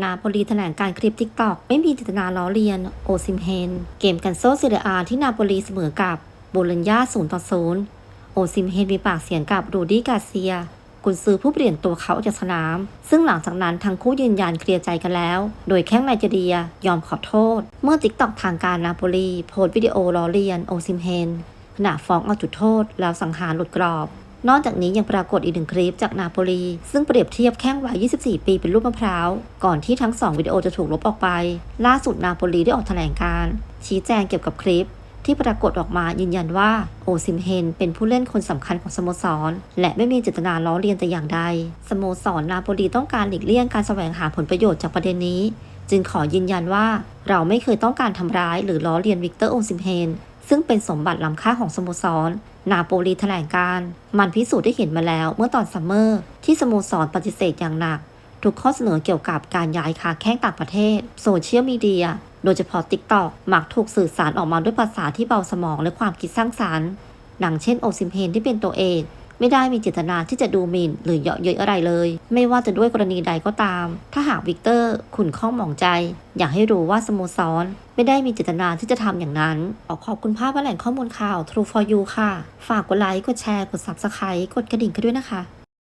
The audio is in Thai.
นาโปลีแถลงการคลิปทิกตอกไม่มีเจตนาล้อเลียน โอซิมเฮน เกมกันโซเซเรียอาที่นาโปลีเสมอกับโบโลญญา0ต่อ0โอซิมเฮนมีปากเสียงกับรูดี้กาเซียกุนซือผู้เปลี่ยนตัวเขาออกจากสนาม ซึ่งหลังจากนั้นทั้งคู่ยืนยันเคลียร์ใจกันแล้ว โดยแข้งไนจีเรียยอมขอโทษ เมื่อติ๊กตอกทางการนาโปลีโพสต์วิดีโอล้อเลียนโอซิมเฮนขณะฟ้องเอาจุดโทษแล้วสังหารหลุดกรอบ นอกจากนี้ยังปรากฏอีกหนึ่งคลิปจากนาโปลี ซึ่งเปรียบเทียบแข้งวัย 24 ปีเป็นรูปมะพร้าว ก่อนที่ทั้งสองวิดีโอจะถูกลบออกไป ล่าสุดนาโปลีได้ออกแถลงการ์ชี้แจงเกี่ยวกับคลิปที่ปรากฏออกมายืนยันว่าโอซิมเฮนเป็นผู้เล่นคนสำคัญของสโมสร และไม่มีเจตนาล้อเลียนแต่อย่างใด สโมสรนาโปลีต้องการหลีกเลี่ยงการแสวงหาผลประโยชน์จากประเด็นนี้ จึงขอยืนยันว่าเราไม่เคยต้องการทำร้ายหรือล้อเลียนวิกเตอร์โอซิมเฮนซึ่งเป็นสมบัติล้ำค่าของสโมสร นาโปลีแถลงการ์มันพิสูจน์ได้เห็นมาแล้วเมื่อตอนซัมเมอร์ที่สโมสรปฏิเสธอย่างหนัก ทุกข้อเสนอเกี่ยวกับการย้ายค้าแข้งต่างประเทศ โซเชียลมีเดีย โดยเฉพาะ TikTok มักถูกสื่อสารออกมาด้วยภาษาที่เบาสมองและความคิดสร้างสรรค์ ดังเช่นโอซิมเพนที่เป็นตัวเอง ไม่ได้มีเจตนาที่จะดูหมิ่น หรือเยาะเย้ยอะไรเลย ไม่ว่าจะด้วยกรณีใดก็ตาม ถ้าหากวิกเตอร์ขุนข้องหมองใจ อยากให้รู้ว่าสโมสรไม่ได้มีเจตนาที่จะทำอย่างนั้น ขอขอบคุณภาพและแหล่งข้อมูลข่าว True for You ค่ะ ฝากกดไลค์ กดแชร์ กด Subscribe กดกระดิ่งกันด้วยนะคะ